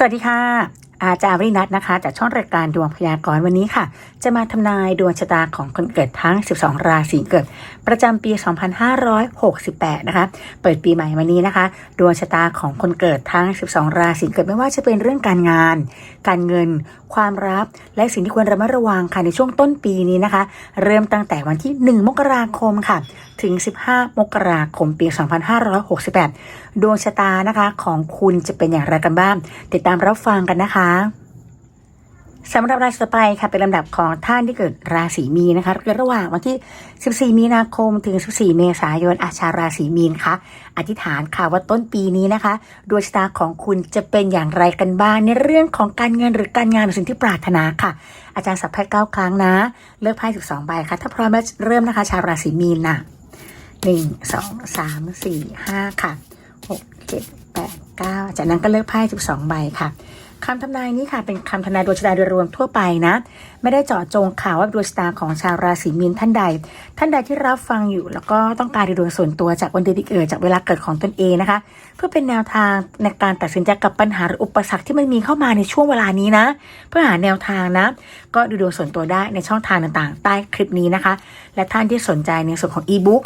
สวัสดีค่ะ อาจารย์วินัทนะคะ จากช่องรายการดวงพยากรณ์วันนี้ค่ะ จะมาทำนายดวงชะตาของคนเกิดทั้ง 12 ราศีเกิด ประจำปี 2568 นะคะ เปิดปีใหม่วันนี้นะคะ ดวงชะตาของคนเกิดทั้ง 12 ราศีเกิดไม่ว่าจะเป็นเรื่องการงาน การเงิน ความรักและสิ่งที่ควรระมัดระวังค่ะในช่วงต้นปีนี้นะคะ เริ่มตั้งแต่วันที่ 1 มกราคมค่ะ ถึง 15 มกราคมปี 2568ดวงชะตานะคะ ของคุณจะเป็นอย่างไรกันบ้าง ติดตามรับฟังกันนะคะสำหรับราศีต่อไปค่ะเป็นลำดับของท่านที่เกิดราศีมีนนะคะเกิดระหว่างวันที่ 14 มีนาคมถึง 14 เมษายนอาชาราศีมีนค่ะอธิษฐานค่ะว่าต้นปีนี้นะคะดวงชะตาของคุณจะเป็นอย่างไรกันบ้างในเรื่องของการเงินหรือการงานหรือสิ่งที่ปรารถนาค่ะ อาจารย์สัพไพ่เก้าครั้งนะ เลือกไพ่12ใบค่ะ ถ้าพร้อมแล้วเริ่มนะคะ ชาวราศีมีนนะหนึ่งสองสามสี่ห้าค่ะ เจ็ดแปดเก้าจากนั้นก็เลือกไพ่12ใบค่ะคำทำนายนี้ค่ะเป็นคำทำนายดวงชะตาโดยรวมทั่วไปนะไม่ได้เจาะจงข่าวว่าดวงชะตาของชาวราศีมีนท่านใด ท่านใดที่รับฟังอยู่ แล้วก็ต้องการดูดวงส่วนตัวจากวันเดือนที่เกิดจากเวลาเกิดของตนเองนะคะ เพื่อเป็นแนวทางในการตัดสินใจกับปัญหาหรืออุปสรรคที่มันมีเข้ามาในช่วงเวลานี้นะ เพื่อหาแนวทางนะ ก็ดูดวงส่วนตัวได้ในช่องทางต่างๆ ใต้คลิปนี้นะคะ และท่านที่สนใจในส่วนของอีบุ๊ก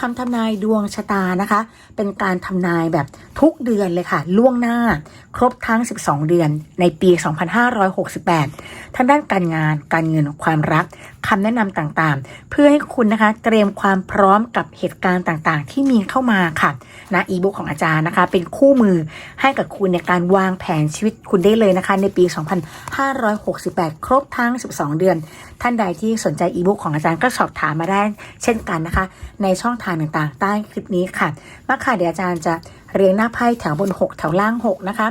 คำทำนายดวงชะตานะคะ เป็นการทำนายแบบทุกเดือนเลยค่ะ ล่วงหน้า ครบทั้ง 12 เดือนในปี 2568ทั้งด้านการงานการเงินความรักคำแนะนำต่างๆ เพื่อให้คุณนะคะเตรียมความพร้อมกับเหตุการณ์ต่างๆ ที่มีเข้ามาค่ะนะอีบุ๊กของอาจารย์นะคะ เป็นคู่มือให้กับคุณในการวางแผนชีวิตคุณได้เลยนะคะ ในปี 2568 ครบทั้ง 12 เดือน ท่านใดที่สนใจอีบุ๊กของอาจารย์ก็สอบถามมาได้เช่นกันนะคะ ในช่องทางต่างๆ ใต้คลิปนี้ค่ะมาค่ะเดี๋ยวอาจารย์จะเรียงหน้าไพ่แถวบน 6 แถวล่าง 6 นะคะ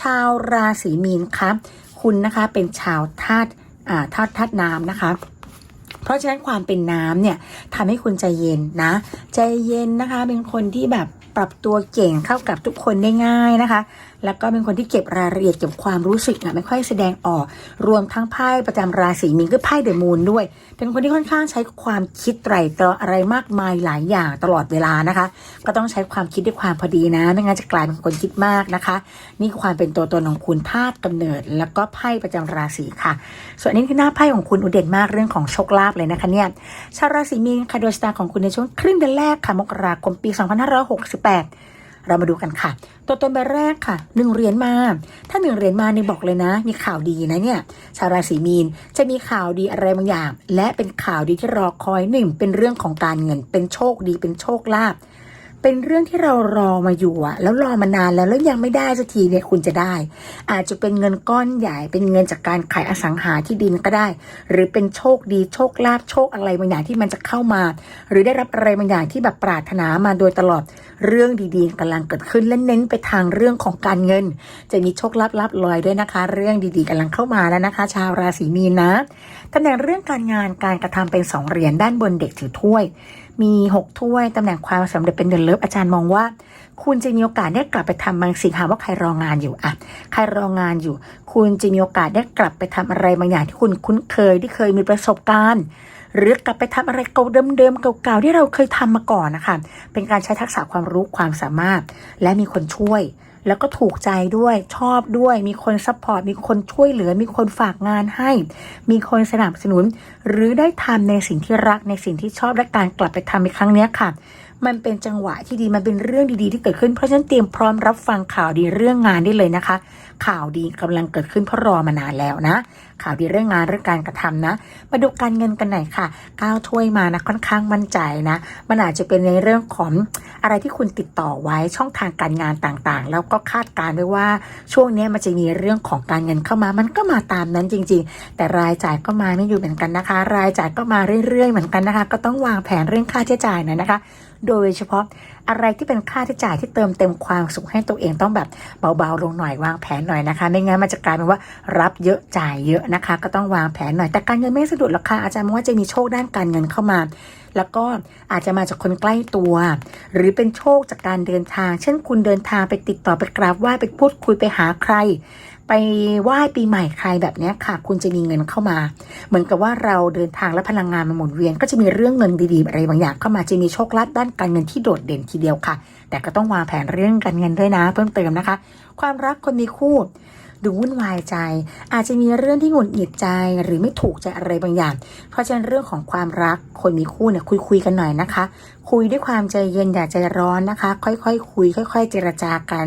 ชาวราศีมีนครับคุณนะคะเป็นชาวธาตุ ธาตุธาตุน้ำนะคะ เพราะฉะนั้นความเป็นน้ำเนี่ยทำให้คุณใจเย็นนะ ใจเย็นนะคะ เป็นคนที่แบบปรับตัวเก่งเข้ากับทุกคนได้ง่ายนะคะแล้วก็เป็นคนที่เก็บรายละเอียดเก็บความรู้สึกอะไม่ค่อยแสดงออก รวมทั้งไพ่ประจำราศีมีนก็ไพ่เดมูนด้วย เป็นคนที่ค่อนข้างใช้ความคิดไตรตรองอะไรมากมายหลายอย่างตลอดเวลานะคะ ก็ต้องใช้ความคิดด้วยความพอดีนะ ไม่งั้นจะกลายเป็นคนคิดมากนะคะ นี่ความเป็นตัวตนของคุณธาตุกำเนิด แล้วก็ไพ่ประจำราศีค่ะ ส่วนนนี้คือหน้าไพ่ของคุณอุดเด่นมากเรื่องของโชคลาภเลยนะคะเนี่ยชาวราศีมีนค่ะดวงชะตาของคุณในช่วงครึ่งเดือนแรกค่ะมกราคมปี 2568 เรามาดูกันค่ะ ตัวตนใบแรกค่ะหนึ่งเหรียญมา ถ้าหนึ่งเหรียญมานี่บอกเลยนะ มีข่าวดีนะเนี่ยชาวราศีมีนจะมีข่าวดีอะไรบางอย่าง และเป็นข่าวดีที่รอคอยหนึ่งเป็นเรื่องของการเงิน เป็นโชคดีเป็นโชคลาภ เป็นเรื่องที่เรารอมาอยู่อะแล้วรอมานานแล้วแล้วยังไม่ได้สักทีเนี่ยคุณจะได้ อาจจะเป็นเงินก้อนใหญ่ เป็นเงินจากการขายอสังหาที่ดินก็ได้ หรือเป็นโชคดีโชคลาภโชคอะไรบางอย่างที่มันจะเข้ามา หรือได้รับอะไรบางอย่างที่แบบปรารถนามาโดยตลอดเรื่องดีๆกำลังเกิดขึ้นและเน้นไปทางเรื่องของการเงิน จะมีโชคลาภลับลอยด้วยนะคะ เรื่องดีๆกำลังเข้ามาแล้วนะคะ ชาวราศีมีนนะตำแหน่งเรื่องการงานการกระทำเป็นสองเหรียญด้านบนเด็กถือถ้วย มีหกถ้วยตำแหน่งความสำเร็จเป็นเดนเลิฟอาจารย์มองว่า คุณจะมีโอกาสได้กลับไปทำบางสิ่งหากว่าใครรองานอยู่อะใครรองานอยู่ คุณจะมีโอกาสได้กลับไปทำอะไรบางอย่างที่คุณคุ้นเคยที่เคยมีประสบการณ์ หรือกลับไปทำอะไรเก่าเดิมๆเก่าๆที่เราเคยทำมาก่อนนะคะเป็นการใช้ทักษะความรู้ความสามารถ และมีคนช่วย แล้วก็ถูกใจด้วยชอบด้วย มีคนซัพพอร์ตมีคนช่วยเหลือ มีคนฝากงานให้ มีคนสนับสนุน หรือได้ทำในสิ่งที่รักในสิ่งที่ชอบและการกลับไปทำในครั้งนี้ค่ะ มันเป็นจังหวะที่ดีมันเป็นเรื่องดีๆ ที่เกิดขึ้นเพราะฉะนั้นเตรียมพร้อมรับฟังข่าวดีเรื่องงานได้เลยนะคะ ข่าวดีกำลังเกิดขึ้นเพราะรอมานานแล้วนะ ข่าวดีเรื่องงานเรื่องการกระทำนะ มาดูการเงินกันหน่อยค่ะก้าวถ้วยมานะค่อนข้างมั่นใจนะ มันอาจจะเป็นในเรื่องของอะไรที่คุณติดต่อไว้ช่องทางการงานต่างๆ แล้วก็คาดการณ์ไว้ว่าช่วงนี้มันจะมีเรื่องของการเงินเข้ามา มันก็มาตามนั้นจริง ๆ แต่รายจ่ายก็มาไม่อยู่เหมือนกันนะคะ รายจ่ายก็มาเรื่อยๆ เหมือนกันนะคะ ก็ต้องวางแผนเรื่องค่าใช้จ่ายน่อยนะคะ โดยเฉพาะอะไรที่เป็นค่าใช้จ่ายที่เติมเต็มความสุขให้ตัวเองต้องแบบเบาๆลงหน่อยวางแผนหน่อยนะคะ ไม่งั้นมันจะกลายเป็นว่ารับเยอะจ่ายเยอะนะคะ ก็ต้องวางแผนหน่อยแต่การเงินไม่สะดุดหรอกค่ะอาจารย์มองว่าจะมีโชคด้านการเงินเข้ามา แล้วก็อาจจะมาจากคนใกล้ตัว หรือเป็นโชคจากการเดินทาง เช่นคุณเดินทางไปติดต่อไปกราบไหว้ไปพูดคุยไปหาใคร ไปไหว้ปีใหม่ใครแบบนี้ค่ะ คุณจะมีเงินเข้ามา เหมือนกับว่าเราเดินทางและพลังงานมันหมุนเวียน ก็จะมีเรื่องเงินดีๆอะไรบางอย่างเข้ามาจะมีโชคลาภด้านการเงินที่โดดเด่นทีเดียวค่ะ แต่ก็ต้องวางแผนเรื่องการเงินด้วยนะ เพิ่มเติมนะคะ ความรักคนมีคู่ ดูวุ่นวายใจ อาจจะมีเรื่องที่หงุดหงิดใจหรือไม่ถูกใจอะไรบางอย่าง เพราะฉะนั้นเรื่องของความรักคนมีคู่เนี่ยคุยคุยกันหน่อยนะคะ คุยด้วยความใจเย็นอย่าใจร้อนนะคะ ค่อยๆคคุย ค่อย ๆ เจรจากัน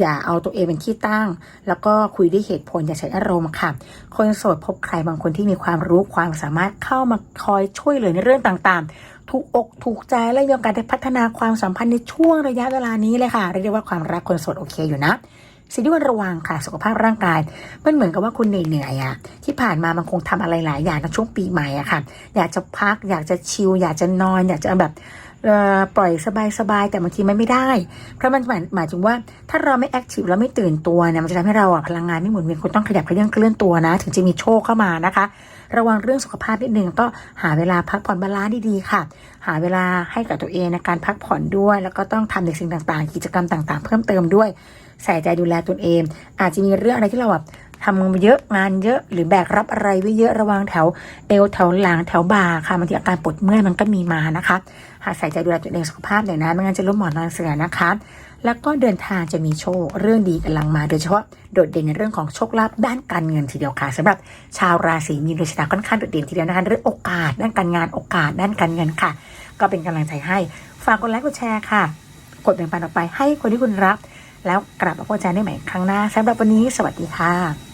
อย่าเอาตัวเองเป็นที่ตั้ง แล้วก็คุยด้วยเหตุผลอย่าใช้อารมณ์ค่ะ คนโสดพบใครบางคนที่มีความรู้ความสามารถเข้ามาคอยช่วยเหลือในเรื่องต่างๆถูกอกถูกใจและมีโอกาสได้พัฒนาความสัมพันธ์ในช่วงระยะเวลานี้เลยค่ะ เรียกได้ว่าความรักคนโสดโอเคอยู่นะ สิ่งที่ควรระวังค่ะ สุขภาพร่างกาย มันเหมือนกับว่าคุณเหนื่อยๆอะที่ผ่านมามันคงทำอะไรหลายอย่างในช่วงปีใหม่อะค่ะ อยากจะพัก อยากจะชิล อยากจะนอน อยากจะแบบ ปล่อยสบายๆแต่บางทีมันไม่ได้ เพราะมันหมายหมายถึงว่าถ้าเราไม่แอคทีฟแล้วไม่ตื่นตัวเนี่ยมันจะทำให้เราอะพลังงานไม่หมุนเวียนคุณต้องขยับขยื่อนเคลื่อนตัวนะ ถึงจะมีโชคเข้ามานะคะ ระวังเรื่องสุขภาพนิดนึงก็หาเวลาพักผ่อนบาลานซ์ดีๆค่ะ หาเวลาให้กับตัวเองในการพักผ่อนด้วย แล้วก็ต้องทำในสิ่งต่างๆ กิจกรรมต่างๆ เพิ่มเติมด้วย ใส่ใจดูแลตนเอง อาจจะมีเรื่องอะไรที่เราแบบ ทำเยอะงานเยอะหรือแบกรับอะไรไว้เยอะระวังแถวเอวแถวหลังแถวบ่าค่ะบางทีอาการปวดเมื่อยมันก็มีมานะคะ หากใส่ใจดูแลตัวเองสุขภาพหน่อยนะไม่งั้นจะล้มหมอนนอนเสือนะคะ แล้วก็เดินทางจะมีโชคเรื่องดีกำลังมาโดยเฉพาะโดดเด่นในเรื่องของโชคลาภด้านการเงินทีเดียวค่ะสำหรับชาวราศีมีนโดยชะตาค่อนข้างโดดเด่นทีเดียวนะคะเรื่องโอกาสด้านการงานโอกาสด้านการเงินค่ะ ก็เป็นกำลังใจให้ฝากกดไลค์กดแชร์ค่ะ กดแบ่งปันออกไปให้คนที่คุณรักแล้วกลับมาพบกันได้ใหม่ครั้งหน้าสำหรับวันนี้ สวัสดีค่ะ